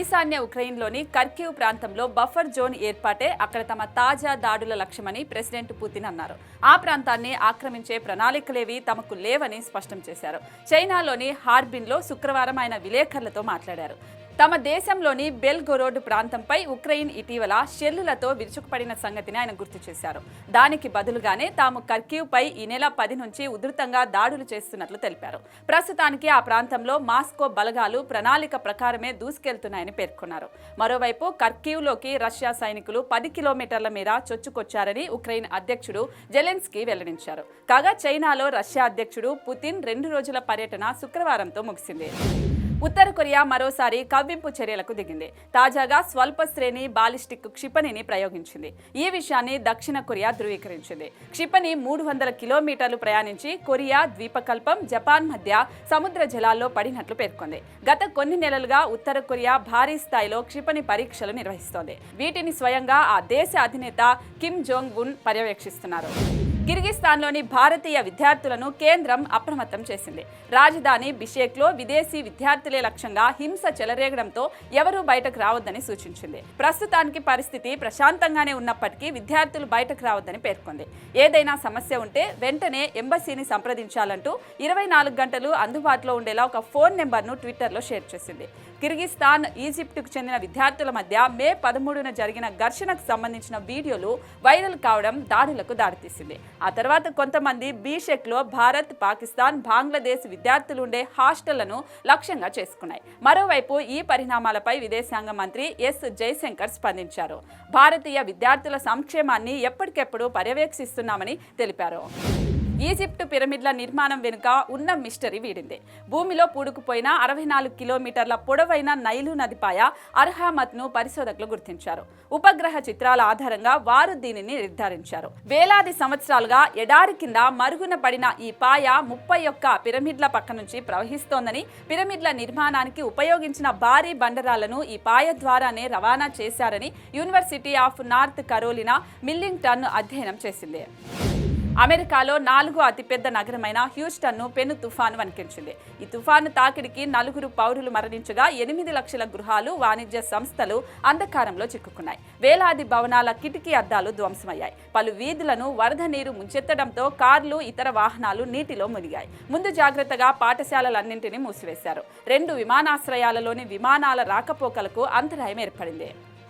ఈశాన్య ఉక్రెయిన్లోని కర్కివ్ ప్రాంతంలో buffer zone ఏర్పాటే అక్కడ తమ తాజా దాడుల లక్ష్యమని ప్రెసిడెంట్ పుతిన్ అన్నారు. ఆ ప్రాంతాన్ని ఆక్రమించే ప్రణాళికలేవి తమకు లేవని స్పష్టం చేశారు. చైనాలోని హార్బిన్లో శుక్రవారం ఆయన విలేకరులతో మాట్లాడారు. తమ దేశంలోని బెల్గొరోడ్ ప్రాంతంపై ఉక్రెయిన్ ఇటీవల షెల్లులతో విరుచుకుపడిన సంగతిని ఆయన గుర్తు చేశారు. దానికి బదులుగానే తాము కర్క్యూపై ఈ నెల పది నుంచి ఉధృతంగా దాడులు చేస్తున్నట్లు తెలిపారు. ప్రస్తుతానికి ఆ ప్రాంతంలో మాస్కో బలగాలు ప్రణాళిక ప్రకారమే దూసుకెళ్తున్నాయని పేర్కొన్నారు. మరోవైపు కర్క్యూలోకి రష్యా సైనికులు పది కిలోమీటర్ల మేర చొచ్చుకొచ్చారని ఉక్రెయిన్ అధ్యక్షుడు జెలెన్స్కీ వెల్లడించారు. కాగా చైనాలో రష్యా అధ్యక్షుడు పుతిన్ రెండు రోజుల పర్యటన శుక్రవారంతో ముగిసింది. ఉత్తర కొరియా మరోసారి కవ్వింపు చర్యలకు దిగింది. తాజాగా స్వల్ప శ్రేణి బాలిస్టిక్ క్షిపణిని ప్రయోగించింది. ఈ విషయాన్ని దక్షిణ కొరియా ధృవీకరించింది. క్షిపణి మూడు వందల కిలోమీటర్లు ప్రయాణించి కొరియా ద్వీపకల్పం జపాన్ మధ్య సముద్ర జలాల్లో పడినట్లు పేర్కొంది. గత కొన్ని నెలలుగా ఉత్తర కొరియా భారీ స్థాయిలో క్షిపణి పరీక్షలు నిర్వహిస్తోంది. వీటిని స్వయంగా ఆ దేశ అధినేత కిమ్ జోంగ్ ఉన్ పర్యవేక్షిస్తున్నారు. కిర్గిస్థాన్లోని భారతీయ విద్యార్థులను కేంద్రం అప్రమత్తం చేసింది. రాజధాని బిషేక్లో విదేశీ విద్యార్థులే లక్ష్యంగా హింస చెలరేగడంతో ఎవరూ బయటకు రావద్దని సూచించింది. ప్రస్తుతానికి పరిస్థితి ప్రశాంతంగానే ఉన్నప్పటికీ విద్యార్థులు బయటకు రావద్దని పేర్కొంది. ఏదైనా సమస్య ఉంటే వెంటనే ఎంబసీని సంప్రదించాలంటూ ఇరవై నాలుగు గంటలు అందుబాటులో ఉండేలా ఒక ఫోన్ నెంబర్ను ట్విట్టర్లో షేర్ చేసింది. కిర్గిస్తాన్ ఈజిప్టుకు చెందిన విద్యార్థుల మధ్య మే పదమూడున జరిగిన ఘర్షణకు సంబంధించిన వీడియోలు వైరల్ కావడం దాడులకు దారితీసింది. ఆ తర్వాత కొంతమంది బీషెక్లో భారత్ పాకిస్తాన్ బంగ్లాదేశ్ విద్యార్థులు ఉండే హాస్టళ్ళను లక్ష్యంగా చేసుకున్నాయి. మరోవైపు ఈ పరిణామాలపై విదేశాంగ మంత్రి ఎస్. జయశంకర్ స్పందించారు. భారతీయ విద్యార్థుల సంక్షేమాన్ని ఎప్పటికెప్పుడు పర్యవేక్షిస్తున్నామని తెలిపారు. ఈజిప్ట్ పిరమిడ్ల నిర్మాణం వెనుక ఉన్న మిస్టరీ వీడింది. భూమిలో పూడుకుపోయిన అరవై నాలుగు కిలోమీటర్ల పొడవైన నైలు నదిపాయ అర్హామత్ను పరిశోధకులు గుర్తించారు. ఉపగ్రహ చిత్రాల ఆధారంగా వారు దీనిని నిర్ధారించారు. వేలాది సంవత్సరాలుగా ఎడారి కింద మరుగున పడిన ఈ పాయ ముప్పై ఒక్క పిరమిడ్ల పక్క నుంచి ప్రవహిస్తోందని పిరమిడ్ల నిర్మాణానికి ఉపయోగించిన భారీ బండరాలను ఈ పాయ ద్వారానే రవాణా చేశారని University of North Carolina Millington అధ్యయనం చేసింది. అమెరికాలో నాలుగో అతిపెద్ద నగరమైన హ్యూస్టన్ను పెను తుఫాను వణికించింది. ఈ తుఫాను తాకిడికి నలుగురు పౌరులు మరణించగా ఎనిమిది లక్షల గృహాలు వాణిజ్య సంస్థలు అంధకారంలో చిక్కుకున్నాయి. వేలాది భవనాల కిటికీ అద్దాలు ధ్వంసమయ్యాయి. పలు వీధులను వరద నీరు ముంచెత్తడంతో కార్లు ఇతర వాహనాలు నీటిలో మునిగాయి. ముందు జాగ్రత్తగా పాఠశాలలన్నింటినీ మూసివేశారు. రెండు విమానాశ్రయాలలోని విమానాల రాకపోకలకు అంతరాయం ఏర్పడింది.